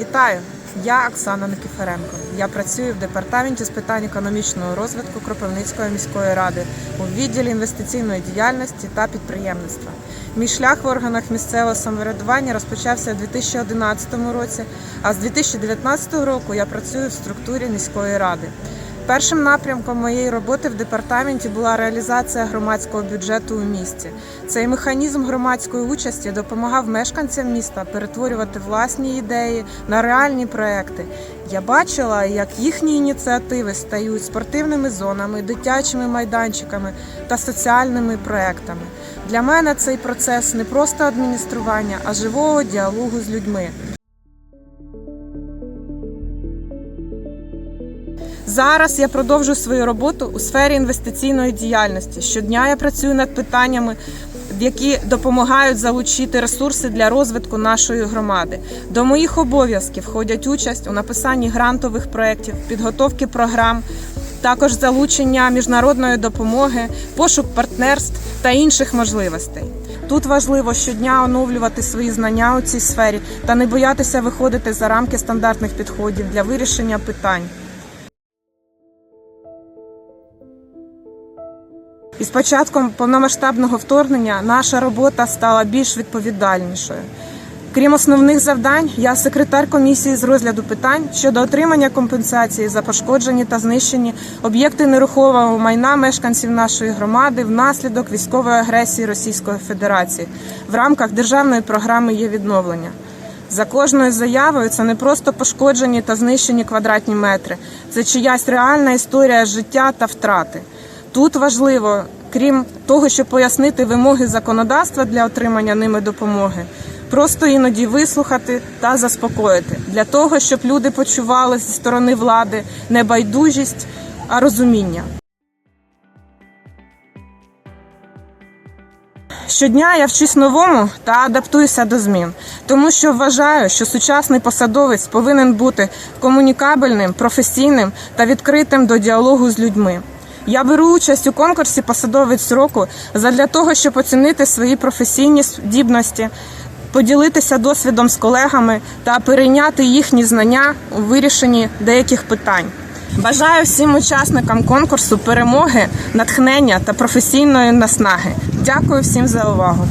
Вітаю! Я Оксана Никифоренко. Я працюю в департаменті з питань економічного розвитку Кропивницької міської ради у відділі інвестиційної діяльності та підприємництва. Мій шлях в органах місцевого самоврядування розпочався у 2011 році, а з 2019 року я працюю в структурі міської ради. Першим напрямком моєї роботи в департаменті була реалізація громадського бюджету у місті. Цей механізм громадської участі допомагав мешканцям міста перетворювати власні ідеї на реальні проекти. Я бачила, як їхні ініціативи стають спортивними зонами, дитячими майданчиками та соціальними проектами. Для мене цей процес не просто адміністрування, а живого діалогу з людьми. Зараз я продовжую свою роботу у сфері інвестиційної діяльності. Щодня я працюю над питаннями, які допомагають залучити ресурси для розвитку нашої громади. До моїх обов'язків входять участь у написанні грантових проєктів, підготовки програм, також залучення міжнародної допомоги, пошук партнерств та інших можливостей. Тут важливо щодня оновлювати свої знання у цій сфері та не боятися виходити за рамки стандартних підходів для вирішення питань. Із початком повномасштабного вторгнення наша робота стала більш відповідальнішою. Крім основних завдань, я секретар комісії з розгляду питань щодо отримання компенсації за пошкоджені та знищені об'єкти нерухомого майна мешканців нашої громади внаслідок військової агресії Російської Федерації в рамках державної програми є відновлення. За кожною заявою це не просто пошкоджені та знищені квадратні метри, це чиясь реальна історія життя та втрати. Тут важливо, крім того, щоб пояснити вимоги законодавства для отримання ними допомоги, просто іноді вислухати та заспокоїти для того, щоб люди почували зі сторони влади не байдужість, а розуміння. Щодня я вчусь новому та адаптуюся до змін, тому що вважаю, що сучасний посадовець повинен бути комунікабельним, професійним та відкритим до діалогу з людьми. Я беру участь у конкурсі посадовець року задля того, щоб оцінити свої професійні здібності, поділитися досвідом з колегами та перейняти їхні знання у вирішенні деяких питань. Бажаю всім учасникам конкурсу перемоги, натхнення та професійної наснаги. Дякую всім за увагу.